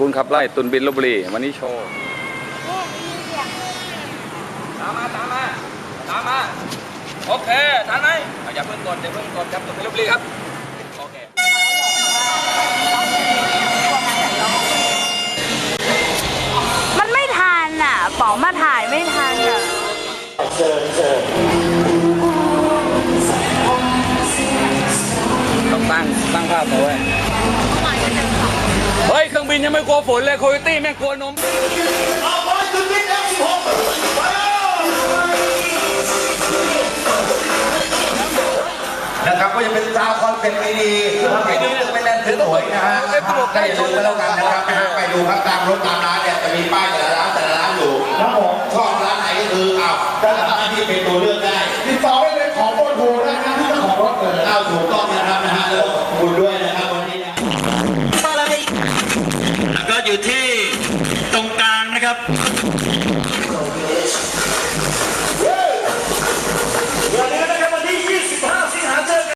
คุณขับไล่ตุนบินลบบุรีวันนี้โชว์ตามมาตามมาตามมาโอเคทันไหมอะอย่าเพิ่งกดอย่าเพิ่งกดครับตุนบินลบบุรีครับโอเคมันไม่ทันอะป๋องมาถ่ายไม่ทันอะต้องตั้งตั้งภาพเอาไว้เฮ้ยเครื่อง บินยังไม่กลัวฝนเลยโคโยตี้แม่งกลัวนมนะครับก็จะเป็นซาวคอนเซ็ปต์ดีๆไม่ดีไม่แล่นถึงหวยนะฮะได้ดูกันแล้วกันนะครับนะฮะไปดูครับตามรถตามร้านเนี่ยจะมีป้ายแต่ละร้านแต่ละร้านอยู่ครับผมชอบร้านไหนก็คืออ้าวด้านหน้าที่เป็นตัวเลือก อยู่ที่ตรงกลางนะครับ